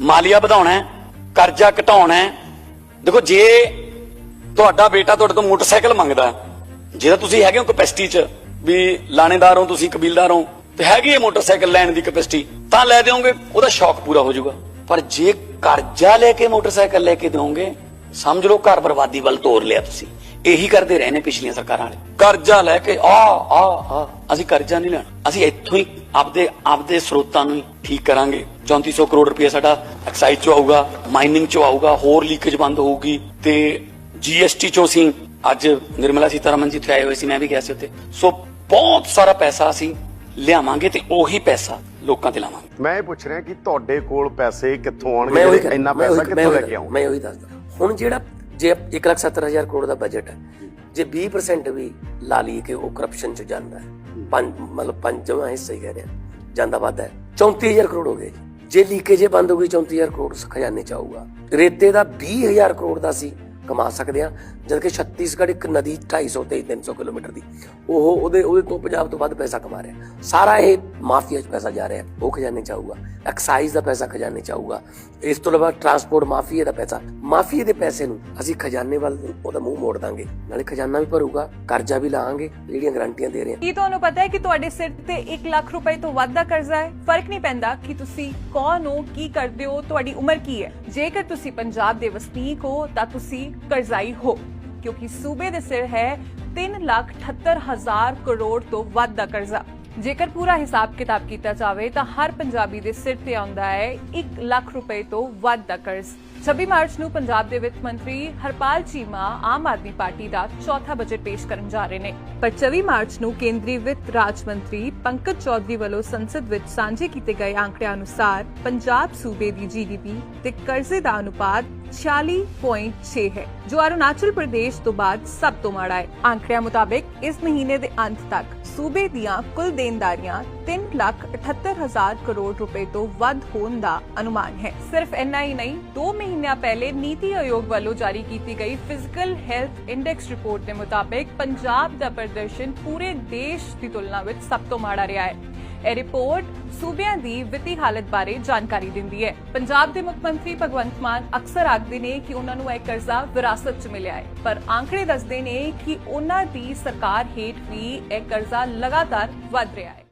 ਮਾਲੀਆ ਵਧਾਉਣਾ ਹੈ ਕਰਜ਼ਾ ਘਟਾਉਣਾ ਹੈ। ਦੇਖੋ ਜੇ ਤੁਹਾਡਾ ਬੇਟਾ ਤੁਹਾਡੇ ਤੋਂ ਮੋਟਰਸਾਈਕਲ ਮੰਗਦਾ ਹੈ, ਜੇ ਤੁਸੀਂ ਹੈਗੇ ਹੋ ਕਪੈਸਿਟੀ 'ਚ ਵੀ ਲਾਣੇਦਾਰ ਹੋ ਤੁਸੀਂ ਕਬੀਲਦਾਰ ਹੋ ਤੇ ਹੈਗੀ ਹੈ ਮੋਟਰਸਾਈਕਲ ਲੈਣ ਦੀ ਕਪੈਸਿਟੀ ਤਾਂ ਲੈ ਦਿਓਗੇ ਉਹਦਾ ਸ਼ੌਕ ਪੂਰਾ ਹੋ ਜਾਊਗਾ। ਪਰ ਜੇ ਕਰਜ਼ਾ ਲੈ ਕੇ ਮੋਟਰਸਾਈਕਲ ਲੈ ਕੇ ਦਿਓਗੇ ਸਮਝ ਲਓ ਘਰ ਬਰਬਾਦੀ ਵੱਲ ਤੋਰ ਲਿਆ ਤੁਸੀਂ। ਇਹੀ ਕਰਦੇ ਰਹੇ ਨੇ ਪਿਛਲੀਆਂ ਸਰਕਾਰਾਂ ਵਾਲੇ। ਕਰਜ਼ਾ ਲੈ ਕੇ ਆ ਆ ਆ ਅਸੀਂ ਕਰਜ਼ਾ ਨਹੀਂ ਲੈਣਾ। ਅਸੀਂ ਇੱਥੋਂ ਹੀ ਆਪਦੇ ਆਪਦੇ ਸਰੋਤਾਂ ਨੂੰ ਠੀਕ ਕਰਾਂਗੇ। 3400 ਕਰੋੜ ਰੁਪਏ ਸਾਡਾ ਐਕਸਾਈਜ਼ ਚੋਂ ਆਊਗਾ ਮਾਈਨਿੰਗ ਚੋਂ ਆਊਗਾ ਹੋਰ ਲੀਕੇਜ ਬੰਦ ਹੋਊਗੀ। ਤੇ ਜੀਐਸਟੀ ਚੋਂ ਅਸੀਂ ਅੱਜ ਨਿਰਮਲਾ ਸੀਤਾਰਮਨ ਜੀ ਇੱਥੇ ਆਏ ਹੋਏ ਸੀ ਮੈਂ ਵੀ ਗਿਆ ਸੀ ਉੱਥੇ। ਸੋ ਬਹੁਤ ਸਾਰਾ ਪੈਸਾ ਅਸੀਂ ਲਿਆਵਾਂਗੇ ਤੇ ਉਹੀ ਪੈਸਾ ਲੋਕਾਂ ਤੇ ਲਾਵਾਂਗੇ। ਮੈਂ ਇਹ ਪੁੱਛ ਰਿਹਾ ਕਿ ਤੁਹਾਡੇ ਕੋਲ ਪੈਸੇ ਕਿੱਥੋਂ ਆਉਣਗੇ? ਇੰਨਾ ਪੈਸਾ ਕਿੱਥੋਂ ਲੈ ਕੇ ਆਉਂ ਮੈਂ ਉਹੀ ਦੱਸਦਾ। ਹੁਣ ਜਿਹੜਾ ਜੇ 170000 ਕਰੋੜ ਦਾ ਬਜਟ ਹੈ, ਜੇ 20% ਵੀ ਲਾ ਲਈ ਕਿ ਉਹ ਕਰਪਸ਼ਨ ਚ ਜਾਂਦਾ ਹੈ, ਪੰਜ, ਮਤਲਬ ਪੰਜਵਾਂ ਹਿੱਸਾ ਹੀ ਕਹਿ ਰਿਹਾ, ਜਾਂਦਾ ਵੱਧ ਹੈ 34000 ਕਰੋੜ ਹੋ ਗਏ ਜੇ। ਲੀਕੇਜ ਬੰਦ ਹੋ ਗਈ 34000 ਕਰੋੜ ਖਜ਼ਾਨੇ ਚ ਆਊਗਾ। ਰੇਤੇ ਦਾ 20000 ਕਰੋੜ ਦਾ ਸੀ ਕਮਾ ਸਕਦੇ ਆ ਜਦ ਕਿ ਛੱਤੀਸਗੜ੍ਹ ਇੱਕ ਨਦੀ 250 ਤੇ 300 ਕਿਲੋਮੀਟਰ ਦੀ। ਉਹ ਉਹਦੇ ਉਹਦੇ ਤੋਂ ਪੰਜਾਬ ਤੋਂ ਵੱਧ ਪੈਸਾ ਕਮਾ ਰਿਹਾ ਸਾਰਾ ਇਹ ਮਾਫੀਆ 'ਚ ਪੈਸਾ ਜਾ ਰਿਹਾ ਉਹ ਖਜ਼ਾਨੇ 'ਚ ਐਕਸਾਈਜ਼ ਦਾ ਪੈਸਾ ਖਜ਼ਾਨੇ 'ਚ ਇਸ ਤੋਂ ਇਲਾਵਾ ਟਰਾਂਸਪੋਰਟ ਮਾਫੀਆ ਦਾ ਪੈਸਾ। ਮਾਫੀਆ ਦੇ ਪੈਸੇ ਨੂੰ ਅਸੀਂ ਖਜ਼ਾਨੇ ਵੱਲ ਉਹਦਾ ਮੂੰਹ ਮੋੜ ਦਾਂਗੇ। ਨਾਲੇ ਖਜ਼ਾਨਾ ਵੀ ਭਰੂਗਾ, ਕਰਜ਼ਾ ਵੀ ਲਾਵਾਂਗੇ ਜਿਹੜੀਆਂ ਗਰੰਟੀਆਂ ਦੇ ਰਹੇ ਹਾਂ। ਕੀ ਤੁਹਾਨੂੰ ਪਤਾ ਹੈ ਕਿ ਤੁਹਾਡੇ ਸਿਰ ਤੇ 1 ਲੱਖ ਰੁਪਏ ਤੋਂ ਵੱਧ ਦਾ ਕਰਜ਼ਾ ਹੈ? ਫ਼ਰਕ ਨਹੀਂ ਪੈਂਦਾ ਕਿ ਤੁਸੀਂ ਕੌਣ ਹੋ, ਕੀ ਕਰਦੇ ਹੋ, ਤੁਹਾਡੀ ਉਮਰ ਕੀ ਹੈ? ਜੇਕਰ ਤੁਸੀਂ ਪੰਜਾਬ ਦੇ ਵਸਨੀਕ ਹੋ, ਤਾਂ ਤੁਸੀਂ ਕਰਜ਼ਾਈ ਹੋ। ਕਿਉਂਕਿ ਸੂਬੇ ਦੇ ਸਿਰ ਹੈ 378000 ਕਰੋੜ ਤੋਂ ਵੱਧ ਦਾ ਕਰਜ਼ਾ। ਜੇਕਰ ਪੂਰਾ ਹਿਸਾਬ ਕਿਤਾਬ ਕੀਤਾ ਜਾਵੇ ਤਾਂ ਹਰ ਪੰਜਾਬੀ ਦੇ ਸਿਰ ਤੇ ਆਉਂਦਾ ਹੈ 1 ਲੱਖ ਰੁਪਏ ਤੋਂ ਵੱਧ ਦਾ ਕਰਜ਼। 26 ਮਾਰਚ ਨੂੰ ਪੰਜਾਬ ਦੇ ਵਿੱਤ ਮੰਤਰੀ ਹਰਪਾਲ ਚੀਮਾ ਆਮ ਆਦਮੀ ਪਾਰਟੀ ਦਾ ਚੌਥਾ ਬਜਟ ਪੇਸ਼ ਕਰਨ ਜਾ ਰਹੇ ਨੇ। ਪਰ 24 ਮਾਰਚ ਨੂੰ ਕੇਂਦਰੀ ਵਿੱਤ ਰਾਜ ਮੰਤਰੀ ਪੰਕਜ ਚੌਧਰੀ ਵੱਲੋਂ ਸੰਸਦ ਵਿੱਚ ਸਾਂਝੇ ਕੀਤੇ ਗਏ ਅੰਕੜਿਆਂ ਅਨੁਸਾਰ ਪੰਜਾਬ ਸੂਬੇ ਦੀ ਜੀਡੀਪੀ ਤੇ ਕਰਜ਼ੇ ਦਾ ਅਨੁਪਾਤ 46.6 ਹੈ, ਜੋ ਅਰੁਣਾਚਲ ਪ੍ਰਦੇਸ਼ ਤੋਂ ਬਾਅਦ ਸਭ ਤੋਂ ਮਾੜਾ ਹੈ। ਅੰਕੜਿਆਂ ਮੁਤਾਬਕ ਇਸ ਮਹੀਨੇ ਦੇ ਅੰਤ ਤੱਕ ਸੂਬੇ ਦੀਆਂ ਕੁੱਲ ਦੇਣਦਾਰੀਆਂ 378000 ਕਰੋੜ ਰੁਪਏ ਤੋਂ ਵੱਧ ਹੋਣ ਦਾ ਅਨੁਮਾਨ ਹੈ। ਸਿਰਫ ਇੰਨਾ ਹੀ ਨਹੀਂ 2 ਮਹੀਨਿਆਂ ਪਹਿਲੇ ਨੀਤੀ ਆਯੋਗ ਵੱਲੋਂ ਜਾਰੀ ਕੀਤੀ ਗਈ ਫਿਜ਼ੀਕਲ ਹੈਲਥ ਇੰਡੈਕਸ ਰਿਪੋਰਟ ਦੇ ਮੁਤਾਬਕ ਪੰਜਾਬ ਦਾ ਪ੍ਰਦਰਸ਼ਨ ਪੂਰੇ ਦੇਸ਼ ਦੀ ਤੁਲਨਾ ਵਿੱਚ ਸਭ ਤੋਂ ਮਾੜਾ ਰਿਹਾ ਹੈ। ਇਹ ਰਿਪੋਰਟ ਸੂਬਿਆਂ ਦੀ ਵਿੱਤੀ ਹਾਲਤ ਬਾਰੇ ਜਾਣਕਾਰੀ ਦਿੰਦੀ ਹੈ। ਪੰਜਾਬ ਦੇ ਮੁੱਖ ਮੰਤਰੀ ਭਗਵੰਤ ਮਾਨ ਅਕਸਰ ਆਖਦੇ ਨੇ ਕਿ ਉਹਨਾਂ ਨੂੰ ਇਹ ਕਰਜ਼ਾ ਵਿਰਾਸਤ 'ਚ ਮਿਲਿਆ ਹੈ, ਪਰ ਆંકੜੇ ਦੱਸਦੇ ਨੇ ਕਿ ਉਹਨਾਂ ਦੀ ਸਰਕਾਰ ਹੇਠ ਵੀ ਇਹ ਕਰਜ਼ਾ ਲਗਾਤਾਰ ਵਧ ਰਿਹਾ ਹੈ।